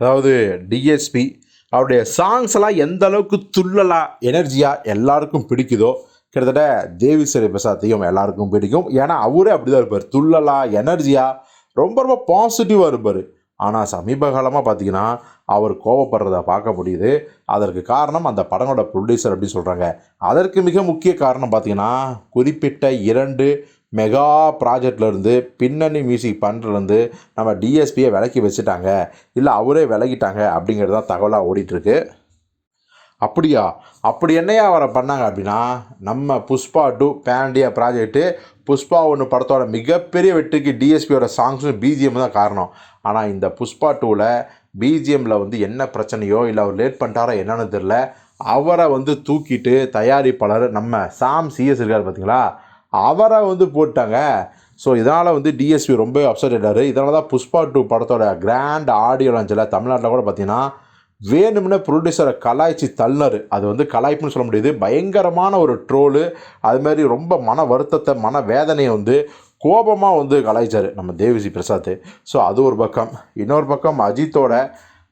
அதாவது டிஎஸ்பி அவருடைய சாங்ஸ் எல்லாம் எந்த அளவுக்கு துள்ளலாக எனர்ஜியாக எல்லாருக்கும் பிடிக்குதோ கிட்டத்தட்ட தேவி சரி பிரசாத்தையும் எல்லாருக்கும் பிடிக்கும். ஏன்னா அவரே அப்படி தான் இருப்பார். துள்ளலாக எனர்ஜியாக ரொம்ப ரொம்ப பாசிட்டிவாக இருப்பார். ஆனால் சமீப காலமாக பார்த்தீங்கன்னா அவர் கோவப்படுறத பார்க்க முடியுது. அதற்கு காரணம் அந்த படங்களோட ப்ரொடியூசர் அப்படின்னு சொல்கிறாங்க அதற்கு மிக முக்கிய காரணம் பார்த்தீங்கன்னா குறிப்பிட்ட இரண்டு மெகா ப்ராஜெக்ட்லேருந்து பின்னணி மியூசிக் பண்ணுறதுலேருந்து நம்ம டிஎஸ்பியை விலக்கி வச்சுட்டாங்க. இல்லை அவரே விலகிட்டாங்க அப்படிங்கிறது தான் தகவலாக ஓடிட்டுருக்கு. அப்படியா? அப்படி என்னையா அவரை பண்ணாங்க அப்படின்னா நம்ம Pushpa two pan India project Pushpa ஒன்று படத்தோட மிகப்பெரிய வெற்றிக்கு டிஎஸ்பியோட சாங்ஸும் பிஜிஎம் தான் காரணம். ஆனால் இந்த புஷ்பா டூவில் பிஜிஎம்மில் வந்து என்ன பிரச்சனையோ இல்லை அவர் லேட் பண்ணிட்டாரோ என்னன்னு தெரில அவரை வந்து தூக்கிட்டு தயாரிப்பாளர் நம்ம சாம் சிஎஸ் இருக்கார் பார்த்தீங்களா அவரை வந்து போட்டாங்க. ஸோ இதனால் வந்து டிஎஸ்பி ரொம்ப அப்செட் ஆயிட்டாரு. இதனால தான் புஷ்பா டூ படத்தோட கிராண்ட் ஆடியோ லான்ச்சில் தமிழ்நாட்டில் கூட பார்த்தீங்கன்னா வேணும்னே ப்ரொடியூசரை கலாய்ச்சி தள்ளினார். அது வந்து கலாய்ப்புன்னு சொல்ல முடியாது. பயங்கரமான ஒரு ட்ரோலு அதுமாரி ரொம்ப மன வருத்தத்தை மன வேதனையை வந்து கோபமாக வந்து கலாய்ச்சார் நம்ம தேவிசி பிரசாத். ஸோ அது ஒரு பக்கம். இன்னொரு பக்கம் அஜித்தோட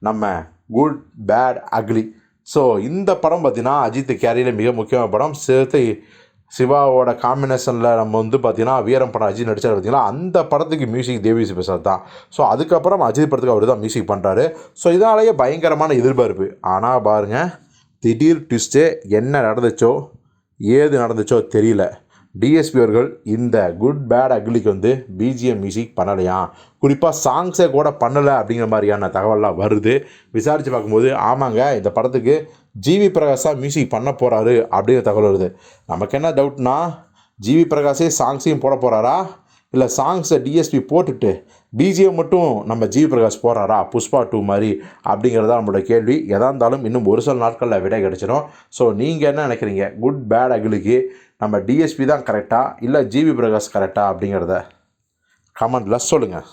நம்ம குட் பேட் அக்லி ஸோ இந்த படம் பார்த்தீங்கன்னா அஜித் கேரியில் மிக முக்கியமான படம். சேர்த்து சிவாவோட காம்பினேஷனில் நம்ம வந்து பார்த்தீங்கன்னா வீரம் படம் அஜித் நடித்தார் பார்த்தீங்களா அந்த படத்துக்கு மியூசிக் தேவிசி பிரசாத் தான். ஸோ அதுக்கப்புறம் அஜித் படத்துக்கு அவர் தான் மியூசிக் பண்ணுறாரு ஸோ இதனாலேயே பயங்கரமான எதிர்பார்ப்பு. ஆனால் பாருங்கள் திடீர் ட்விஸ்ட்டு என்ன நடந்துச்சோ ஏது நடந்துச்சோ தெரியல. டிஎஸ்பி அவர்கள் இந்த குட் பேட் அக்லிக்கு வந்து பிஜிஎம் மியூசிக் பண்ணலையா? குறிப்பாக சாங்ஸே கூட பண்ணலை அப்படிங்கிற மாதிரியான தகவல்லாம் வருது. விசாரித்து பார்க்கும்போது ஆமாங்க இந்த படத்துக்கு ஜிவி பிரகாஷா மியூசிக் பண்ண போகிறாரு அப்படிங்கிற தகவல் வருது. நமக்கு என்ன டவுட்னா ஜிவி பிரகாஷே சாங்ஸையும் போட போகிறாரா இல்லை சாங்ஸை டிஎஸ்பி போட்டுட்டு பிஜிஎம் மட்டும் நம்ம ஜிவி பிரகாஷ் போகிறாரா புஷ்பா டூ மாதிரி அப்படிங்கிறதா நம்மளோட கேள்வி. எதா இருந்தாலும் இன்னும் ஒரு சில நாட்களில் விடை கிடச்சிடும் ஸோ நீங்கள் என்ன நினைக்கிறீங்க? குட் பேட் அகிலுக்கு நம்ம டிஎஸ்பி தான் கரெக்டாக இல்லை ஜிவி பிரகாஷ் கரெக்டாக அப்படிங்கிறத கமெண்டில் சொல்லுங்கள்